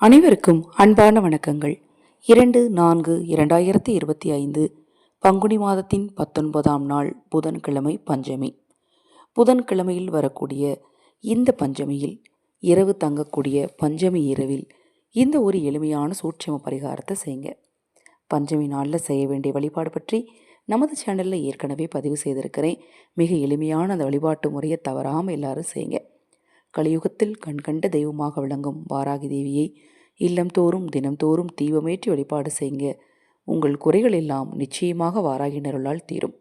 அனைவருக்கும் அன்பான வணக்கங்கள். இரண்டு நான்கு இரண்டாயிரத்தி இருபத்தி ஐந்து பங்குனி மாதத்தின் பத்தொன்பதாம் நாள் புதன்கிழமை பஞ்சமி. புதன்கிழமையில் வரக்கூடிய இந்த பஞ்சமியில் இரவு தங்கக்கூடிய பஞ்சமி இரவில் இந்த ஒரு எளிமையான சூட்சம பரிகாரத்தை செய்யுங்க. பஞ்சமி நாளில் செய்ய வேண்டிய வழிபாடு பற்றி நமது சேனலில் ஏற்கனவே பதிவு செய்திருக்கிறேன். மிக எளிமையான அந்த வழிபாட்டு முறையை தவறாமல் எல்லாரும் செய்யுங்க. கலியுகத்தில் கண்கண்ட தெய்வமாக விளங்கும் வாராகி தேவியை இல்லம்தோறும் தினம்தோறும் தீபமேற்றி வழிபாடு செய்யுங்க உங்கள் குறைகள் எல்லாம் நிச்சயமாக வாராகினருளால் தீரும்.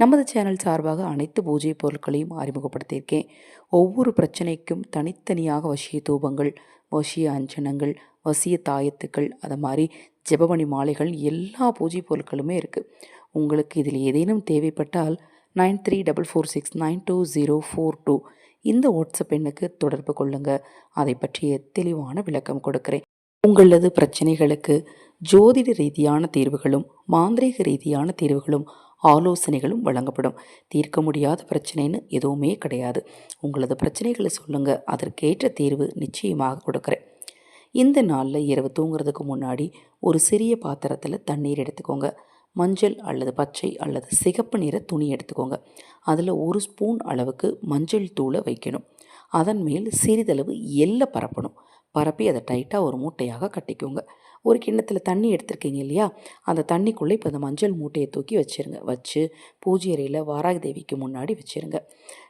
நமது சேனல் சார்பாக அனைத்து பூஜை பொருட்களையும் அறிமுகப்படுத்தியிருக்கேன். ஒவ்வொரு பிரச்சனைக்கும் தனித்தனியாக வசிய தூபங்கள் வசிய அஞ்சனங்கள் வசிய தாயத்துக்கள் அதை மாதிரி ஜெபமணி மாலைகள் எல்லா பூஜை பொருட்களுமே இருக்குது உங்களுக்கு இதில் ஏதேனும் தேவைப்பட்டால் nine three double four six nine two zero four two இந்த வாட்ஸ்அப் எண்ணுக்கு தொடர்பு கொள்ளுங்கள் அதை பற்றிய தெளிவான விளக்கம் கொடுக்கிறேன். உங்களது பிரச்சனைகளுக்கு ஜோதிட ரீதியான தீர்வுகளும் மாந்திரீக ரீதியான தீர்வுகளும் ஆலோசனைகளும் வழங்கப்படும். தீர்க்க முடியாத பிரச்சனைன்னு எதுவுமே கிடையாது. உங்களது பிரச்சனைகளை சொல்லுங்கள் அதற்கேற்ற தீர்வு நிச்சயமாக கொடுக்குறேன். இந்த நாளில் இரவு தூங்குறதுக்கு முன்னாடி ஒரு சிறிய பாத்திரத்தில் தண்ணீர் எடுத்துக்கோங்க. மஞ்சள் அல்லது பச்சை அல்லது சிகப்பு நிற துணி எடுத்துக்கோங்க. அதில் ஒரு ஸ்பூன் அளவுக்கு மஞ்சள் தூளை வைக்கணும். அதன் மேல் சிறிதளவு எல்லை பரப்பணும். பரப்பி அதை டைட்டாக ஒரு மூட்டையாக கட்டிக்கோங்க. ஒரு கிண்ணத்தில் தண்ணி எடுத்திருக்கீங்க இல்லையா? அந்த தண்ணிக்குள்ளே இப்போ அந்த மஞ்சள் மூட்டையை தூக்கி வச்சுருங்க. வச்சு பூஜை அறையில் வாராகி தேவிக்கு முன்னாடி வச்சுருங்க.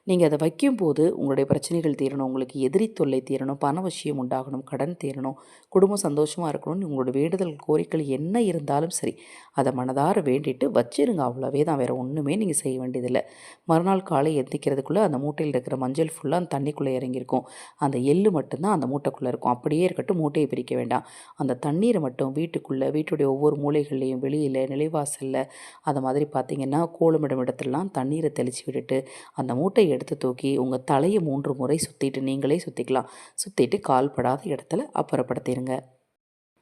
நீங்கள் அதை வைக்கும்போது உங்களுடைய பிரச்சனைகள் தீரணும் உங்களுக்கு எதிரி தொல்லை தீரணும் பண விஷயம் உண்டாகணும் கடன் தீரணும் குடும்பம் சந்தோஷமாக இருக்கணும்னு உங்களோட வேண்டுதல் கோரிக்கைகள் என்ன இருந்தாலும் சரி அதை மனதார வேண்டிட்டு வச்சிருங்க. அவ்வளோவே தான். வேறு ஒன்றுமே நீங்கள் செய்ய வேண்டியதில்லை. மறுநாள் காலை எந்திக்கிறதுக்குள்ளே அந்த மூட்டையில் இருக்கிற மஞ்சள் ஃபுல்லாக அந்த தண்ணிக்குள்ளே இறங்கியிருக்கும். அந்த எள்ளு மட்டும்தான் அந்த மூட்டைக்குள்ளே இருக்கும். அப்படியே இருக்கட்டும். மூட்டையை பிரிக்க வேண்டாம். அந்த தண்ணீரை மட்டும் வீட்டுக்குள்ளே வீட்டுடைய ஒவ்வொரு மூலைகள்லேயும் வெளியில் நிலைவாசலில் அதை மாதிரி பார்த்திங்கன்னா கோலமிடம் இடத்துலலாம் தண்ணீரை தெளித்து விட்டுட்டு அந்த மூட்டையை எடுத்து தூக்கி உங்கள் தலையை மூன்று முறை சுற்றிட்டு நீங்களே சுற்றிக்கலாம் சுற்றிட்டு கால்படாத இடத்துல அப்புறப்படுத்திடுங்க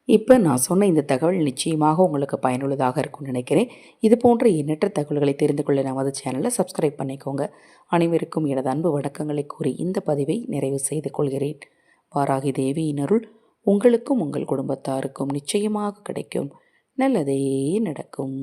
இப்போ நான் சொன்ன இந்த தகவல் நிச்சயமாக உங்களுக்கு பயனுள்ளதாக இருக்கும்னு நினைக்கிறேன். இது போன்ற எண்ணற்ற தகவல்களை தெரிந்து கொள்ள நமது சேனலை சப்ஸ்கிரைப் பண்ணிக்கோங்க. அனைவருக்கும் எனது அன்பு வணக்கங்களை கூறி இந்த பதிவை நிறைவு செய்து கொள்கிறேன். வாராகி தேவியினருள் உங்களுக்கும் உங்கள் குடும்பத்தாருக்கும் நிச்சயமாக கிடைக்கும். நல்லதே நடக்கும்.